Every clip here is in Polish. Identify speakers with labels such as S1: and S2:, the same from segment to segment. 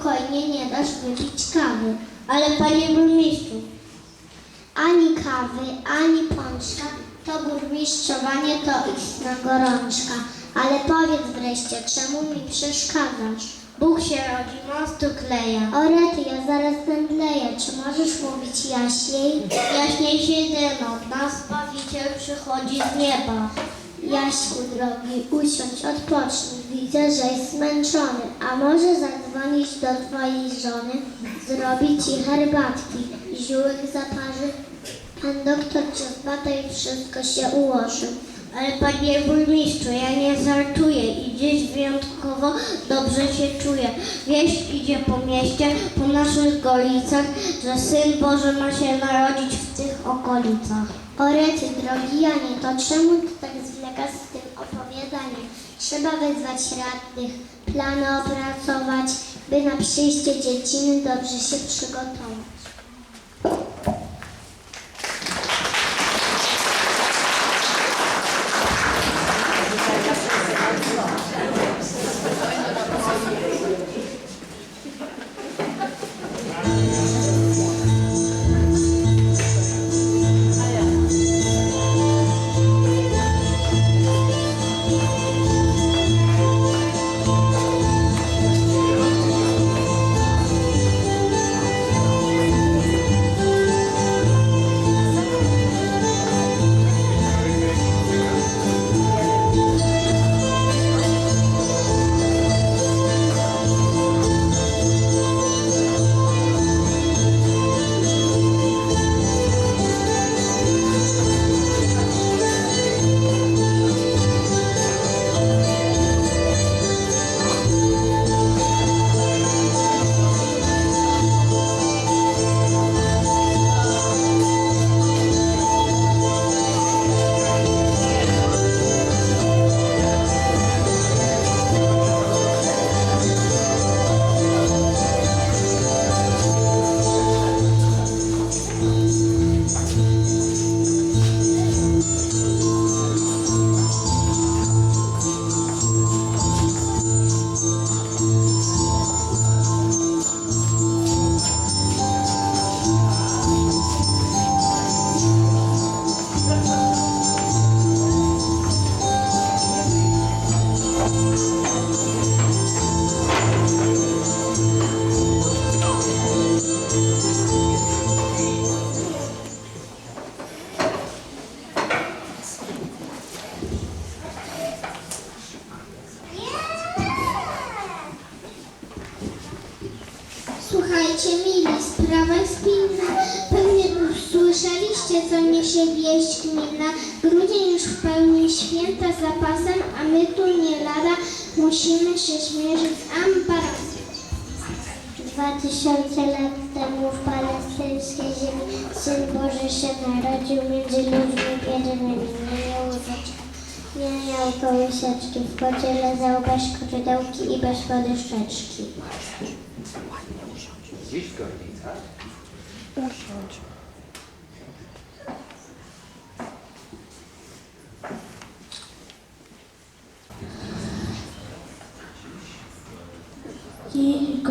S1: spokojnie nie dasz wypić kawy.
S2: ale panie burmistrzu,
S1: Ani kawy, ani pączka, to burmistrzowanie to istna gorączka. Ale powiedz wreszcie, czemu mi przeszkadzasz?
S2: Bóg się rodzi, mostu kleja.
S1: Orety, ja zaraz zemdleję. Czy możesz mówić jaśniej?
S2: Jaśniej się dym od nas, Zbawiciel przychodzi z nieba.
S1: Jaśku drogi, usiądź, odpocznij. Widzę, że jest zmęczony. A może zadzwonić do twojej żony? Zrobi ci herbatki, ziółek zaparzy. Pan doktor cię zbada i wszystko się ułoży.
S2: Ale panie burmistrzu, ja nie żartuję i dziś wyjątkowo dobrze się czuję. Wieść idzie po mieście, po naszych golicach, że Syn Boży ma się narodzić w tych okolicach.
S1: Orety, drogi Janie, to czemu ty tak zwlekasz z tym opowiadaniem? Trzeba wezwać radnych, plany opracować, by na przyjście dzieciny dobrze się przygotować. Tysiące lat temu w palestyńskiej ziemi Syn Boży się narodził między ludźmi biednymi. Nie miał łóżeczka, nie miał kołyseczki, w kocie lezał bez skrzydełki i bez podeszczeczki.
S3: Dziś w Gorlicach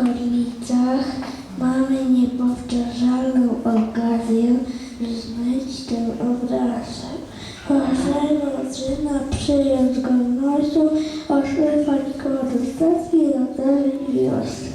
S4: Dziś w Gorlicach mamy niepowtarzalną okazję zmyć ten obrazek. Proszę syna przyjąć z godnością, oszlefać go do stacji oddawić wiosnę.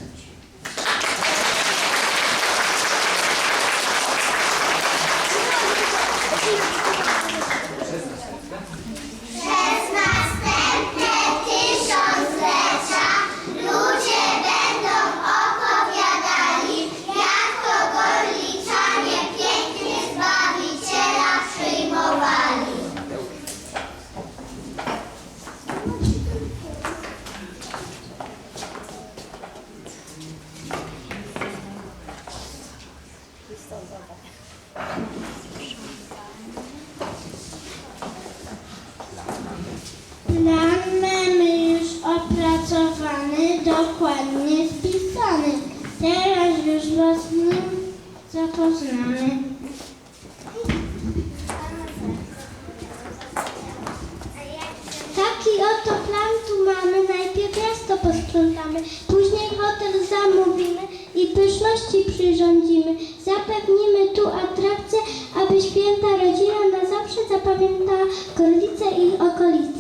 S2: Taki oto plan tu mamy. Najpierw miasto posprzątamy, później hotel zamówimy i pyszności przyrządzimy. Zapewnimy tu atrakcję, aby święta rodzina na zawsze zapamiętała Gorlice i okolice.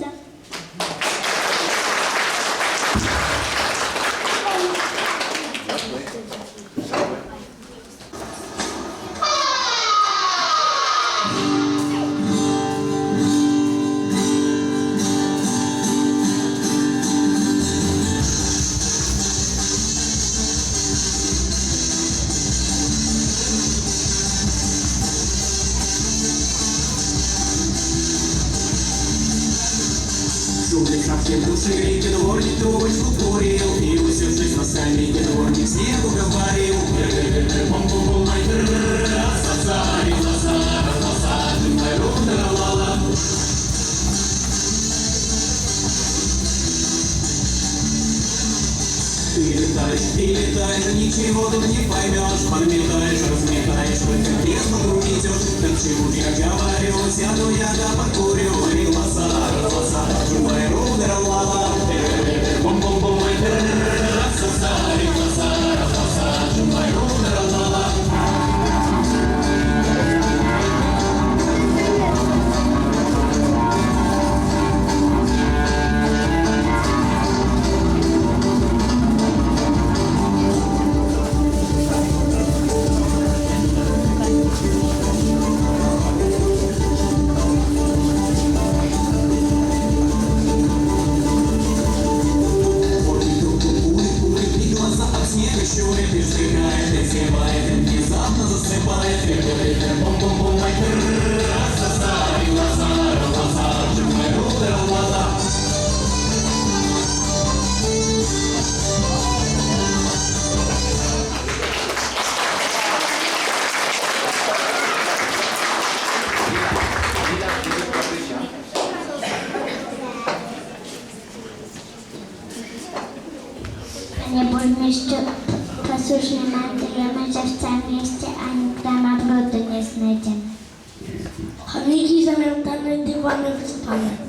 S3: буде шапки то кіногорні доволі И і усі вжить на самі кіногорні снігу гаварів. Сазарі, лазар, лазар, майрок на лала. ру-ла-ла-ла. Ты летаешь, ты летаешь, ничего тут не поймешь Подметаешь, разметаешь, в этом лес вокруг идешь Так чего ж я говорю, сяду я да покурю И лоса, лоса, жувай рудер, лала Бом-бом-бом, ай,
S2: Panie burmistrzu, posłusznie meldujemy, że w całym mieście ani grama brudu nie znajdziemy.
S1: Chomiki zamiatane, dywany wysypane.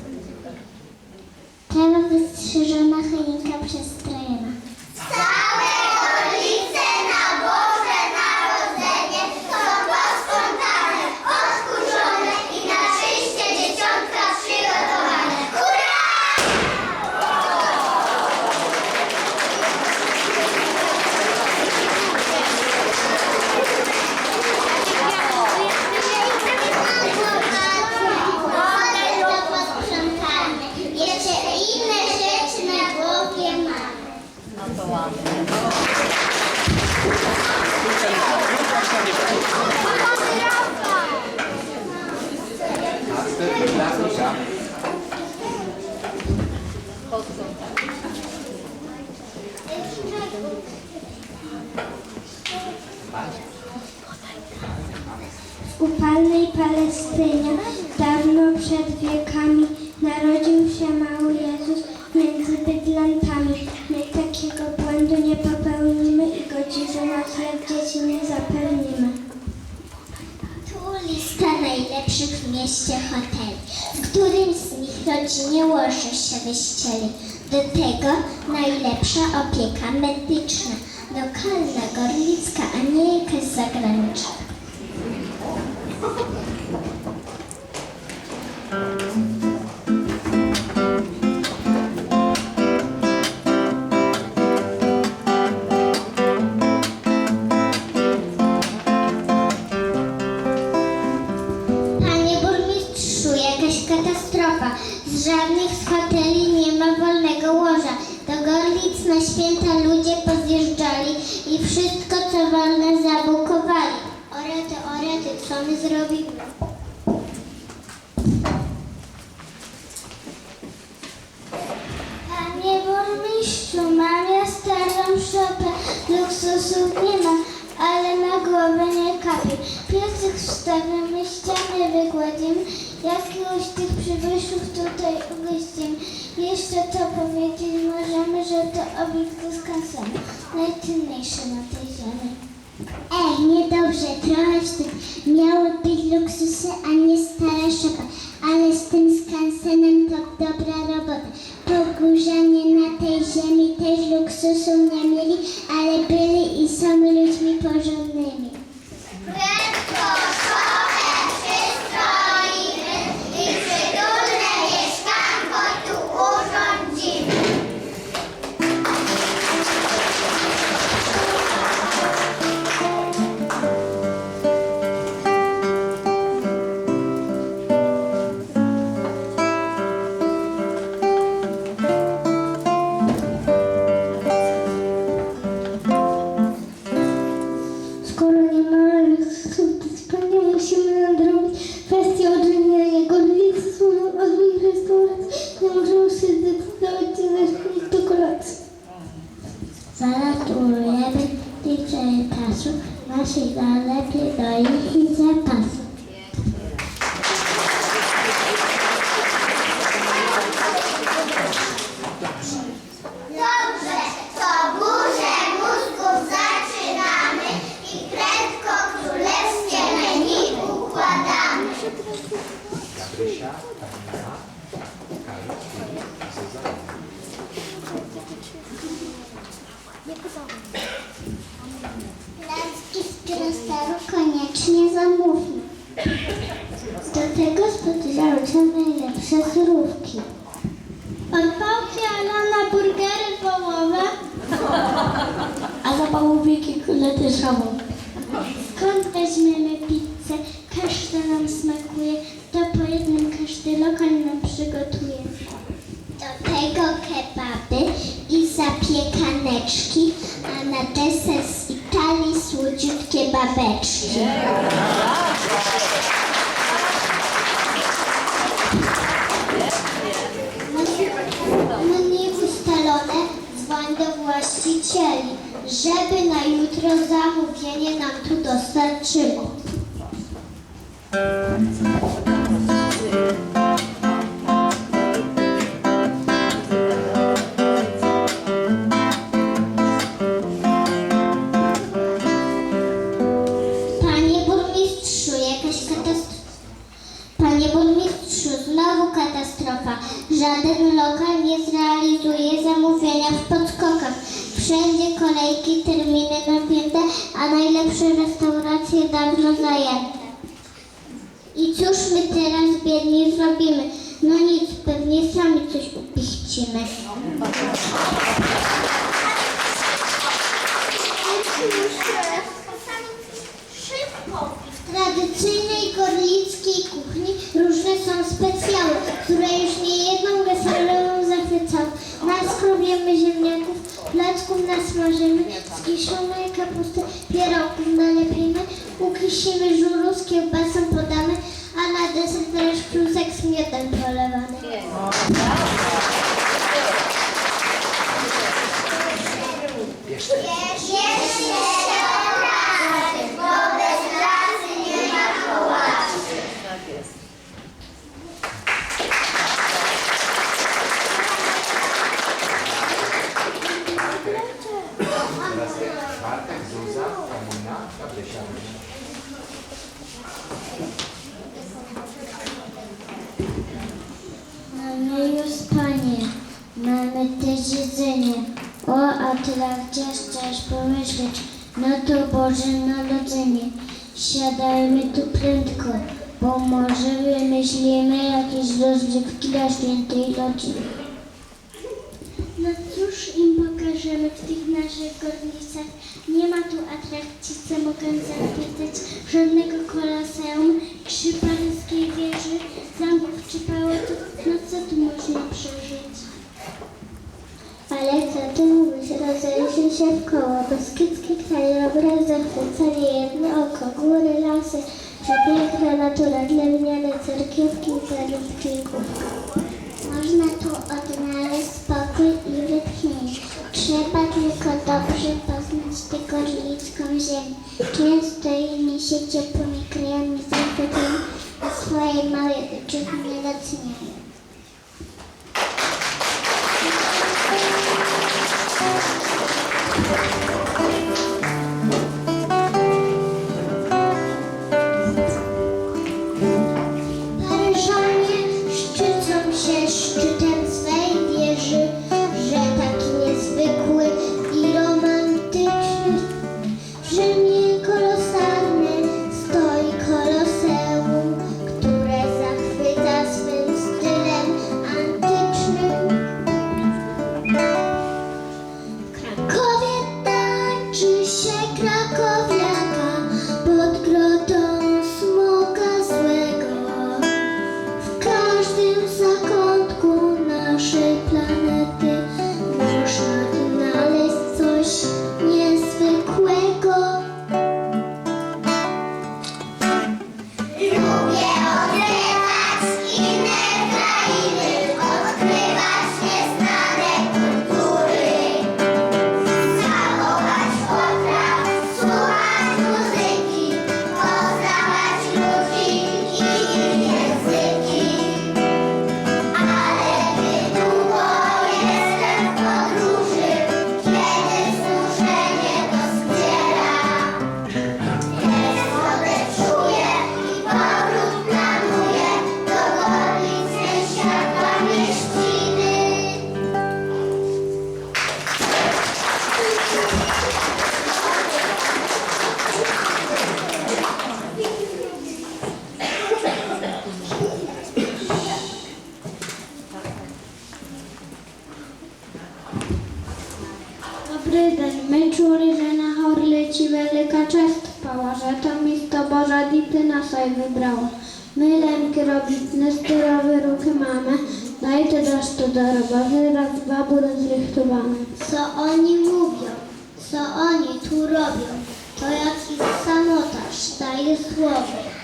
S2: Do tego najlepsza opieka medyczna, lokalna, gorlicka, a nie jakaś zagraniczna. Wstawimy, ściany wygładzimy
S1: jakiegoś z tych przybyszów tutaj ugościmy. Jeszcze to powiedzieć możemy, że to obiekt skansenu, najcenniejszy na tej ziemi. Ej, niedobrze, trochę wstyd. Miały być luksusy, a nie stara szopa. Ale z tym skansenem to dobra robota. Pogórzanie na tej ziemi też luksusu nie mieli, ale byli i są ludźmi porządnymi. Red Cross. Słodziutkie babeczki. Menu ustalone, dzwoń do właścicieli, żeby na jutro zamówienie nam tu dostarczyło. Dawno zajęte. I cóż my teraz biedni zrobimy? No nic, pewnie sami coś. Szybko! W tradycyjnej gorlickiej kuchni różne są specjały, które już nie jedną weselą zachwycały. Naskrobiemy ziemniaków, placków nasmażymy, z kiszonej kapusty pierogów nalepimy, ukisimy żuru z kiełbasą podamy, a na deser też klusek z miodem polewany
S5: Zuza, Kamina, Gabrysia.
S1: Mamy już panie, mamy też jedzenie. O, a ty gdzieś chcesz pomyśleć, no to Boże Narodzenie. Siadajmy tu prędko, bo może wymyślimy jakieś rozrywki dla świętej rodziny. No cóż im pokażemy w tych naszych gornicach? Nie ma tu atrakcji, co mogę zapytać, żadnego koloseum, czy paryskiej wieży, zamków czy pałaców, no co tu można przeżyć? Ale co ty mówisz, rozejrzyj się w koło, beskidzki krajobraz zachwyca niejedno oko, góry, lasy, przepiękna natura, drewniane cerkiewki i zarobki można tu odnaleźć spokój i wytchnienie. Trzeba tylko dobrze poznać tę gorlicką ziemię. Często inni się ciepłymi krajami zachwytują, a swoje małe umacniają. Paryżanie
S4: Dobry my czuli, że na chorle ci wielka czest pała, że to misto Boża dity nas oj wybrało. My lemki robitne, styrowe ruchy mamy, dajcie dasz to do roboty, raz dwa będą zrychtowane.
S1: Co oni mówią, co oni tu robią, to jakiś samotarz daje słowo.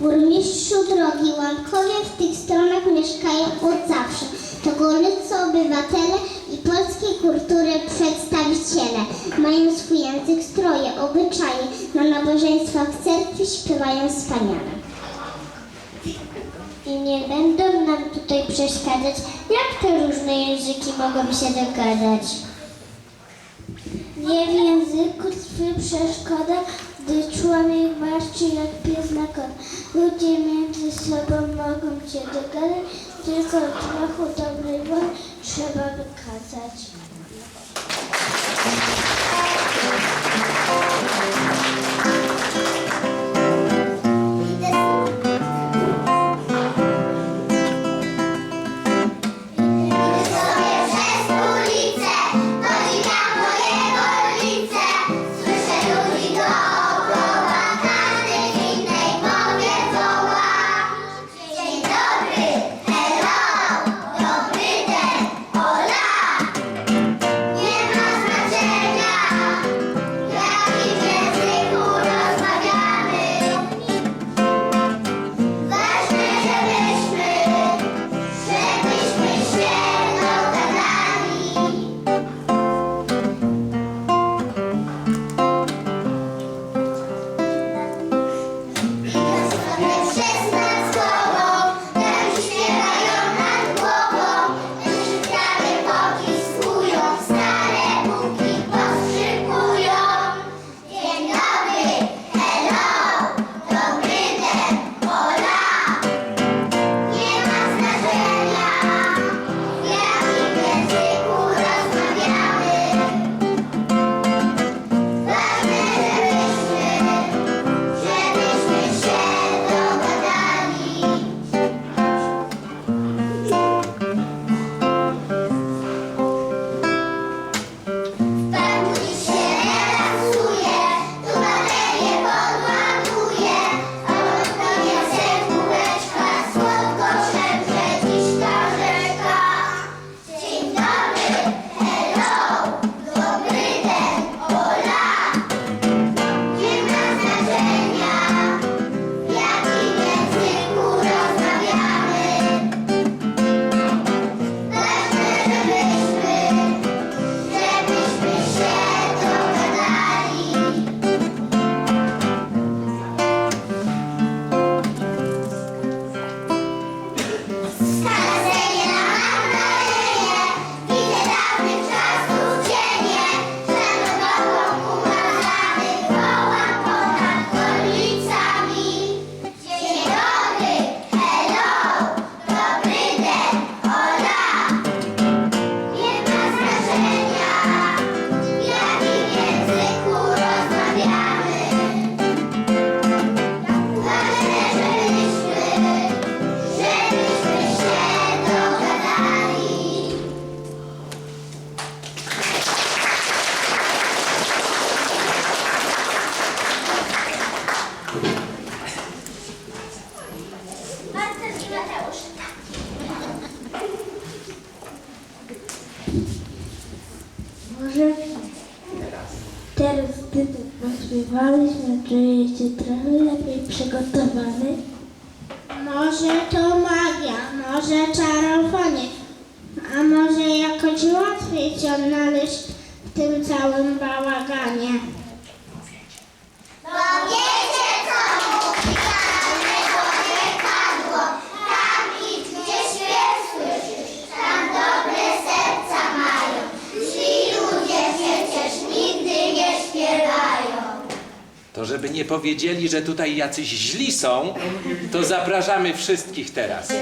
S1: Burmistrzu drogi Łankowie w tych stronach mieszkają od zawsze. To górnicy obywatele i polskiej kultury przedstawiciele. Mają swój język, stroje, obyczaje. Na nabożeństwach w cerkwi śpiewają wspaniale. I nie będą nam tutaj przeszkadzać. Jak te różne języki mogą się dogadać? Nie w języku tkwi przeszkoda, gdy człowiek marczy jak pies na kot. Ludzie między sobą mogą się dogadać, tylko trochę dobrej woli trzeba wykazać. Nie
S2: się trochę lepiej przygotowany.
S1: Żeby nie powiedzieli, że tutaj jacyś źli są, to zapraszamy wszystkich teraz.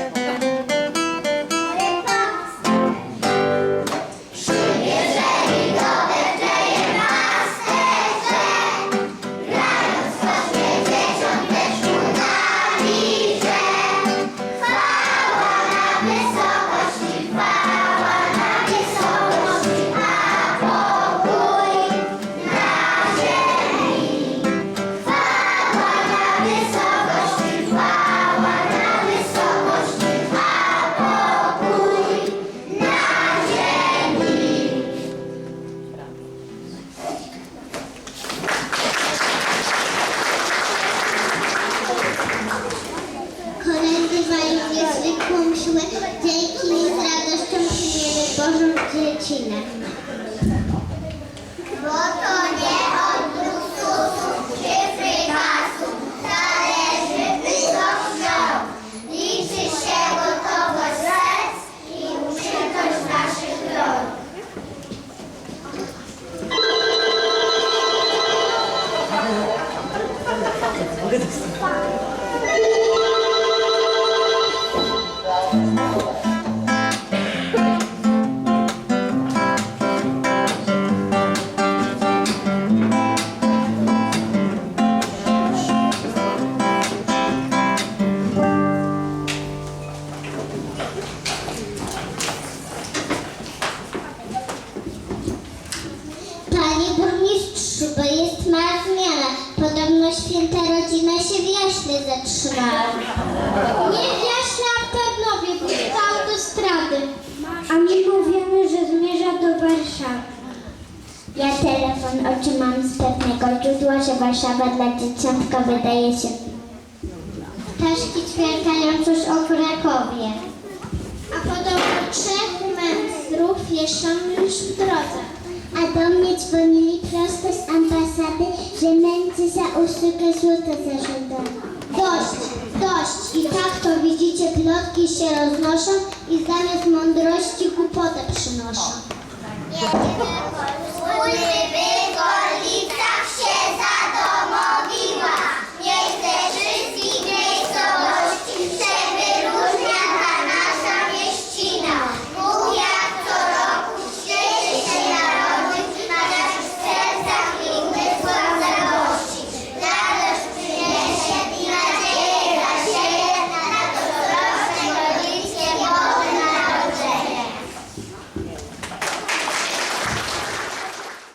S6: Warszawa dla dzieciątka wydaje się. Ptaszki ćwierkają coś o Krakowie. A podobno trzech mędrów jeszcze już w drodze. A do mnie dzwonili prosto z ambasady, że mędrzy za usługę złota zażądali. Dość, dość. I tak to widzicie, plotki się roznoszą i zamiast mądrości głupotę przynoszą. Wspólny